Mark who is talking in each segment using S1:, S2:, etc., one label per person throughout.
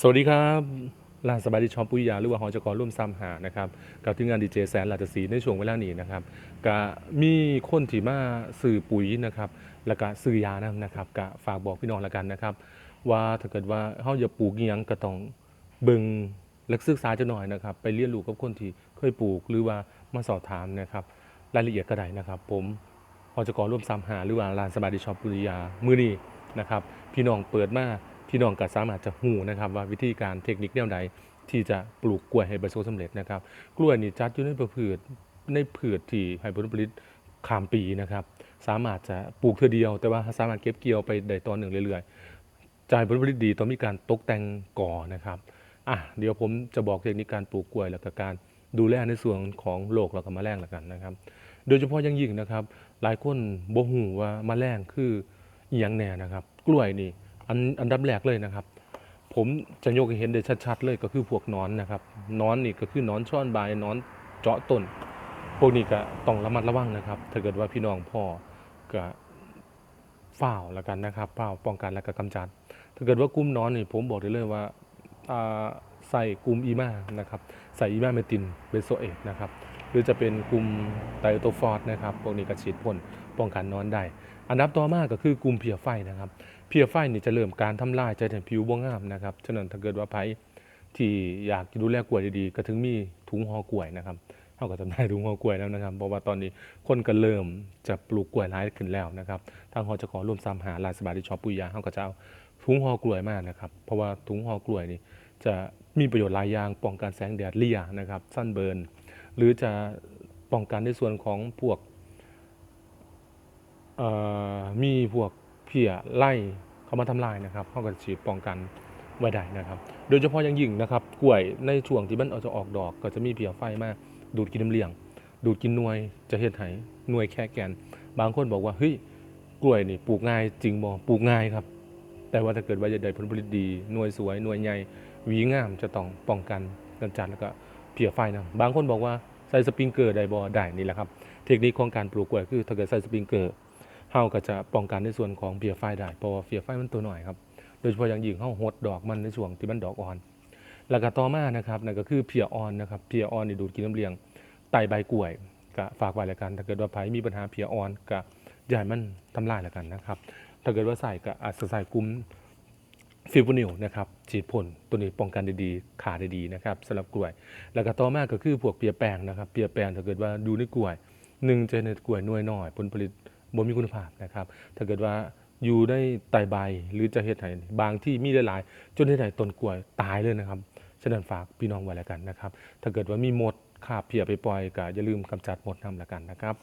S1: สวัสดีครับร้านสบายดีชอปปุยยาหรือว่าหอจกรร่วมซ้ำหานะครับกับทีมงานดีเจแสนลาตสีในช่วงเวลานี้นะครับก็มีคนที่มาสื่อปุ๋ยนะครับแล้วก็ซื้อยานํนะครับก็ฝากบอกพี่น้องแล้วกันนะครับ ว่าถ้าเกิดว่าเฮาจะปลูกอิหยังก็ต้องเบิ่งและศึกษาจะหน่อยนะครับ ไปเรียนรู้กับคนที่เคยปลูกหรือว่ามาสอบถามนะครับ รายละเอียดก็ได้นะครับ ผมหอจกรร่วมซ้ำหาหรือว่าร้านสบายดีชอปปุยยามือนี้นะครับ พี่น้องเปิดมา พี่น้องก็สามารถจะหูนะครับว่าวิธีการเทคนิคแนวใดที่จะปลูกกล้วยให้ประสบความสำเร็จนะครับ กล้วยนี่จัดอยู่ในพืชในพืชที่ให้ผลผลิตข้ามปีนะครับ สามารถจะปลูกเทื่อเดียว แต่ว่าสามารถเก็บเกี่ยวไปได้ต่อหนึ่งเรื่อยๆจ่ายผลผลิตดีต้องมีการตกแต่งก่อนะครับอะเดี๋ยวผมจะบอกเทคนิคการปลูกกล้วยแล้วก็การดูแลในส่วนของโรคแล้วก็แมลงแล้วกันนะครับ โดยเฉพาะยังยิ่งนะครับ หลายคนบ่ฮู้ว่ามแมลงคืออีหยังแน่นะครับ กล้วยนี่ อันอันดับแรกเลยนะครับ ผมจะยกให้เห็นได้ชัดๆเลยก็คือพวกนอนนะครับนอนนี่ก็คือนอนช่อนใบหนอนเจาะต้น พวกนี้ก็ต้องระมัดระวังนะครับ ถ้าเกิดว่าพี่น้องพ่อก็ฝ้าวแล้วกันนะครับฝ้าวป้องกันและก็กำจัด ถ้าเกิดว่ากลุ่มนอนนี่ผมบอกได้เลยว่าใส่กลุ่มอีมานะครับใส่อีมาเมตินเบโซเอตนะครับหรือจะเป็นกลุ่มไตโตฟอสนะครับพวกนี้ก็ฉีดพ่นป้องกันนอนได้ อันดับต่อมาก็คือกลุ่มเพียไฟนะครับเพียไฟนี่จะเริ่มการทำลายใจแทนผิวบ่งามนะครับฉะนั้นถ้าเกิดว่าไผที่อยากจะดูแลกล้วยดีๆ ก็ถึงมีถุงห่อกล้วยนะครับเท่ากับจำได้ถุงห่อกล้วยแล้วนะครับเพราะว่าตอนนี้คนก็เริ่มจะปลูกกล้วยร้ายขึ้นแล้วนะครับทางหอจะขอร่วมซ้ำหาลานสบายดีชอปปุยยาเขาก็จะเอาถุงห่อกล้วยมากนะครับเพราะว่าถุงห่อกล้วยนี่จะมีประโยชน์หลายอย่างป้องกันแสงแดดเลี่ยนะครับสั้นเบิร์นหรือจะป้องกันในส่วนของพวก มีพวกเพียไล่เข้ามาทำลายนะครับเขาก็ฉีดป้องกันไว้ได้นะครับ โดยเฉพาะอย่างยิ่งนะครับกล้วยในช่วงที่มันอาจะออกดอก ก็จะมีเพียไฟมาดูดกินน้ำเลี้ยง ดูดกินหน่วยจะเฮ็ดให้หน่วยแค่แกน บางคนบอกว่าเฮ้ยกล้วยนี่ปลูกง่ายจริงบ่ปลูกง่ายครับ แต่ว่าถ้าเกิดว่าจะได้ผลผลิตดีหน่วยสวยหน่วยใหญ่หวีงามจะต้องป้องกันกำจัดแล้วก็เพียไฟนะบางคนบอกว่าใส่สปริงเกอร์ได้บ่ได้นี่แหละครับ เทคนิคของการปลูกกล้วยคือถ้าเกิดใส่สปริงเกอร์ เฮาก็จะป้องกันในส่วนของเพียไฟได้เพราะว่าเพียไฟมันตัวหน่อยครับโดยเฉพาะอย่างยิ่งเฮาหดดอกมันในช่วงที่มันดอกอ่อน แล้วก็ต่อมานะครับนั่นก็คือเพียอ่อนนะครับเพียอ่อนนี่ดูดกินน้ำเลี้ยงไตใบกล้วยก็ฝากไว้แล้วกันถ้าเกิดว่าไผมีปัญหาเพียอ่อนก็อย่าให้มันทำลายแล้วกันนะครับถ้าเกิดว่าใส่ก็อาจจะใส่กลุ่มฟิบูนิลนะครับฉีดพ่นตัวนี้ป้องกันได้ดีขาได้ดีนะครับสำหรับกล้วย แล้วก็ต่อมาก็คือพวกเปียแปลงนะครับเปียแปลงถ้าเกิดว่าดูในกล้วยหนึ่งจะในกล้วยน่วยน้อยผลผลิต บ่มีคุณภาพนะครับ ถ้าเกิดว่าอยู่ได้ไตใบหรือจะเฮ็ดให้บางที่มีหลายๆ จนเฮ็ดให้ต้นกล้วยตายเลยนะครับ ฉะนั้นฝากพี่น้องไว้แล้วกันนะครับ ถ้าเกิดว่ามีหมดคาบเพียไปปล่อยก็อย่าลืมกำจัดหมดนำแล้วกันนะครับ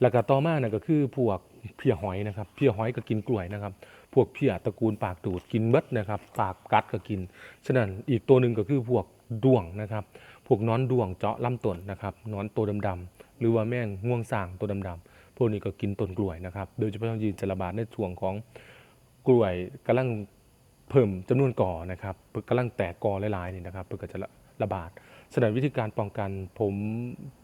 S1: แล้วก็ต่อมานั่นก็คือพวกเพียหอยนะครับเพียหอยก็กินกล้วยนะครับ พวกเพียตระกูลปากตูดกินเบิดนะครับ ปากกัดก็กิน ฉะนั้นอีกตัวหนึ่งก็คือพวกด้วงนะครับ พวกน้อนด้วงเจาะลำต้นนะครับน้อนตัวดำๆหรือว่าแม่งง่วงสางตัวดำๆ พวกนี้ก็กินต้นกล้วยนะครับ โดยเฉพาะย่างยิ่งจะระบาดในช่วงของกล้วยกำลังเพิ่มจำนวนก่อนะครับเพิ่งกำลังแตกกอหลายๆนี่นะครับเพื่อจะระบาดฉะนั้นวิธีการป้องกันผม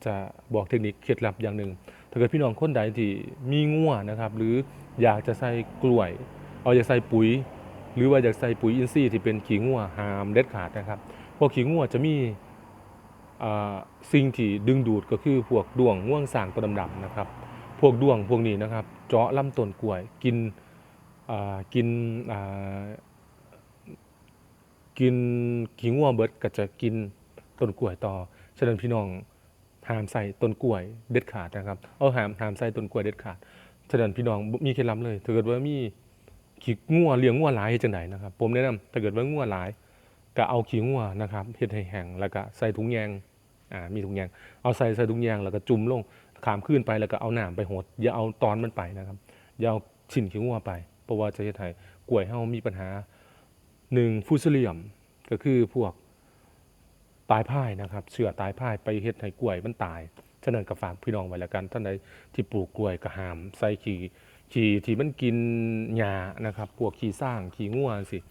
S1: จะบอกเทคนิคเคล็ดลับอย่างหนึ่ง ถ้าเกิดพี่น้องคนใดที่มีงัวนะครับ หรืออยากจะใส่กล้วย เอาอยากใส่ปุ๋ย หรือว่าอยากใส่ปุ๋ยอินทรีย์ที่เป็นขี้งัวหามเด็ดขาดนะครับเพราะขี้งัวจะมีสิ่งที่ดึงดูดก็คือพวกดวงง่วงสางตัวดำๆนะครับ พวกด้วงพวกนี้นะครับ เจาะลำต้นกล้วย กินกินกินขี้งัวเบิดก็จะกินต้นกล้วยต่อ ฉะนั้นพี่น้องห้ามใส่ต้นกล้วยเด็ดขาดนะครับ เอาห้ามห้ามใส่ต้นกล้วยเด็ดขาด ฉะนั้นพี่น้องมีเคล็ดลับเลยถ้าเกิดว่ามีขี้งัวเลี้ยงงัวหลายจังไดนนะครับ ผมแนะนำถ้าเกิดว่างัวหลายก็เอาขี้งัวนะครับเฮ็ดให้แห้งแล้วก็ใส่ถุงยางอ่ามีถุงยางเอาใส่ใส่ถุงยางแล้วก็จุ่มลง ขามขึ้นไปแล้วก็เอาหน้ำไปหดอย่าเอาตอนมันไปนะครับ อย่าเอาชิ้นขี้งัวไป เพราะว่าจะเฮ็ดให้กล้วยเฮามีปัญหาหนึ่งฟูซิเลียมก็คือพวกตายพ่ายนะครับเชื้อตายพ่ายไปเฮ็ดให้กล้วยมันตายฉะนั้นก็ฝากพี่น้องไว้แล้วกันท่านใดที่ปลูกกล้วยก็ห้ามใส่ขี้ขี้ที่มันกินหญ้านะครับพวกขี้สร้างขี้งัวจังซี่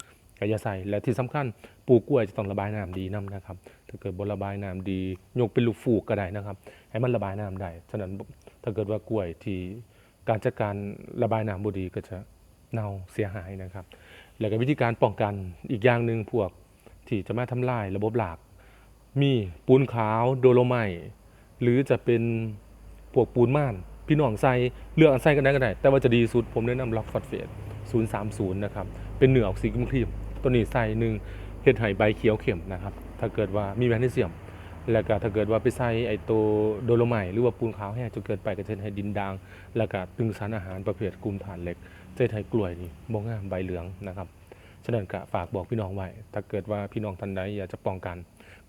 S1: ก็อย่าใส่และที่สำคัญปลูกกล้วยจะต้องระบายน้ำดีน้ำนะครับ ถ้าเกิดบนระบายน้ำดียกเป็นลูกฟูกก็ได้นะครับ ให้มันระบายน้ำได้ฉะนั้นถ้าเกิดว่ากล้วยที่การจัดการระบายน้ำบุดีก็จะเน่าเสียหายนะครับ แล้วก็วิธีการป้องกันอีกอย่างหนึ่งพวกที่จะมาทำลายระบบหลากมีปูนขาวโดโลไมหรือจะเป็นพวกปูนม่าน พี่น้องใส่เลือกอันใสกันได้ก็ได้ แต่ว่าจะดีสุดผมแนะนำล็อกฟอสเฟต030 นะครับ เป็นเหนือออกสีครีม ตัวนี้ใส่หนึ่งเห็ดไห่ใบเขียวเข้มนะครับ ถ้าเกิดว่ามีแมกนีเซียม แล้วก็ถ้าเกิดว่าไปใส่ไอตัวโดโลไมต์หรือว่าปูนขาวแห้งจนเกินไปก็จะเฮ็ดให้ดินดาง แล้วก็ตึงสารอาหารประเภทกลุ่มฐานเหล็กเจะไทยกล้วยนี่บ่งามใบเหลืองนะครับฉะนั้นก็ฝากบอกพี่น้องไว้ ถ้าเกิดว่าพี่น้องท่านใดอยากจะป้องกัน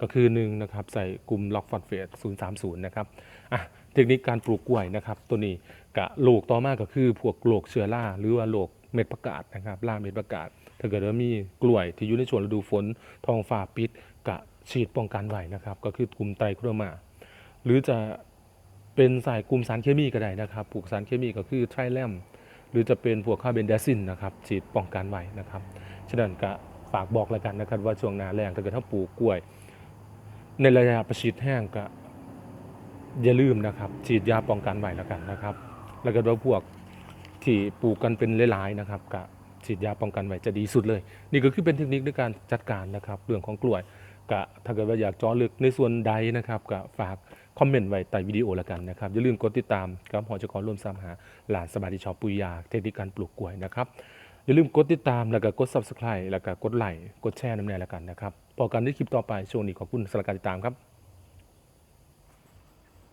S1: ก็คือหนึ่งนะครับใส่กลุ่มล็อกฟอสเฟต030 นะครับ อะ เทคนิคการปลูกกล้วยนะครับ ตัวนี้กะโรคต่อมาก็คือพวกโรคเชื้อราหรือว่าโรคเม็ดประกาศนะครับล่าเม็ดประกาศ ถ้าเกิดว่ามีกล้วยที่อยู่ในช่วงฤดูฝนท้องฟ้าปิดกะฉีดป้องกันไว้นะครับ ก็คือกลุ่มไตรโครมา หรือจะเป็นสายกลุ่มสารเคมีก็ได้นะครับปลูกสารเคมีก็คือไทรแลมหรือจะเป็นพวกคาเบนไดซินนะครับฉีดป้องกันไว้นะครับฉะนั้นก็ฝากบอกแล้วกันนะครับว่าช่วงหนาแรงถ้าเกิดถ้าปลูกกล้วย ในระยะประชิดแห้งก็อย่าลืมนะครับ ฉีดยาป้องกันไว้แล้วกันนะครับ แล้วก็ว่าพวกที่ปลูกกันเป็นหลายๆนะครับก็ ฉีดยาป้องกันไว้จะดีสุดเลย นี่ก็คือเป็นเทคนิคในการจัดการนะครับเรื่องของกล้วยก็ถ้าเกิดว่าอยากจาะลึกในส่วนใดนะครับก็ฝากคอมเมนต์ไว้ใต้วิดีโอล้วกันนะครับ อย่าลืมกดติดตามกับหอจกรร่วมสามหาหลานสบายดีชอบปุยยาเทคนิคการปลูกกล้วยนะครับ อย่าลืมกดติดตามแล้วก็กด subscribe แล้วก็กดไลค์กดแชร์น้ำแน่ล้วกันนะครับพอกันในคลิปต่อไปช่วงนี้ขอบคุณสำหรับการติดตามครับ